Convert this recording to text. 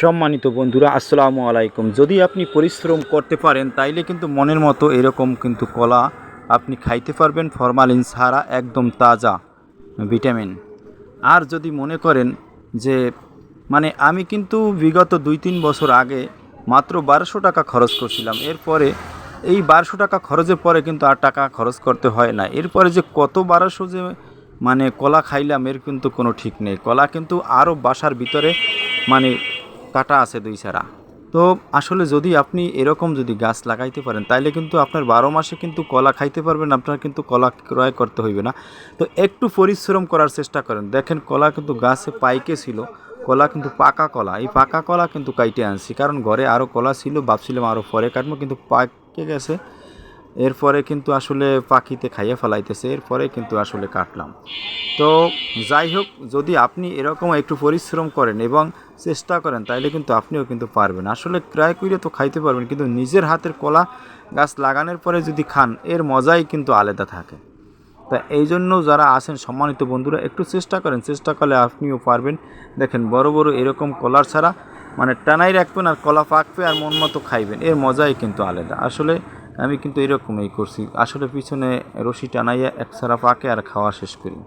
সম্মানিত বন্ধুরা, আসসালামু আলাইকুম। যদি আপনি পরিশ্রম করতে পারেন, তাইলে কিন্তু মনের মতো এরকম কিন্তু কলা আপনি খাইতে পারবেন, ফরমালিন ছাড়া একদম তাজা ভিটামিন। আর যদি মনে করেন যে মানে আমি কিন্তু বিগত দুই তিন বছর আগে মাত্র বারোশো টাকা খরচ করছিলাম, এরপরে এই বারোশো টাকা খরচের পরে কিন্তু আর টাকা খরচ করতে হয় না। এরপরে যে কত বারোশো যে মানে কলা খাইলাম, এর কিন্তু কোনো ঠিক নেই। কলা কিন্তু আরও বাসার ভিতরে মানে কাটা আছে দুই ছাড়া। তো আসলে যদি আপনি এরকম যদি গাছ লাগাইতে পারেন, তাইলে কিন্তু আপনার বারো মাসে কিন্তু কলা খাইতে পারবেন, আপনার কিন্তু কলা ক্রয় করতে হইবে না। তো একটু পরিশ্রম করার চেষ্টা করেন। দেখেন কলা কিন্তু গাছে পাইকে ছিল, কলা কিন্তু পাকা কলা। এই পাকা কলা কিন্তু কাইটে আনছি, কারণ ঘরে আরও কলা ছিল, ভাবছিলাম আরও ফরে কাটবো, কিন্তু পাকে গেছে। এরপরে কিন্তু আসলে পাখিতে খাইয়ে ফেলাইতেছে, এরপরে কিন্তু আসলে কাটলাম। তো যাই হোক, যদি আপনি এরকম একটু পরিশ্রম করেন এবং চেষ্টা করেন, তাইলে কিন্তু আপনিও কিন্তু পারবেন। আসলে ক্রয় করে তো খাইতে পারবেন, কিন্তু নিজের হাতের কলা গাছ লাগানোর পরে যদি খান, এর মজাই কিন্তু আলাদা থাকে। তা এই জন্য যারা আছেন, সম্মানিত বন্ধুরা, একটু চেষ্টা করেন, চেষ্টা করলে আপনিও পারবেন। দেখেন, বড় বড় এরকম কলার ছাড়া মানে টানাই রাখবেন আর কলা পাকবে আর মন মতো খাইবেন, এর মজাই কিন্তু আলাদা। আসলে আমি কিন্তু এরকমই করছি। আসলে পিছনে রশি টানাইয়া এক ছাড়া পাকে আর খাওয়া শেষ করি।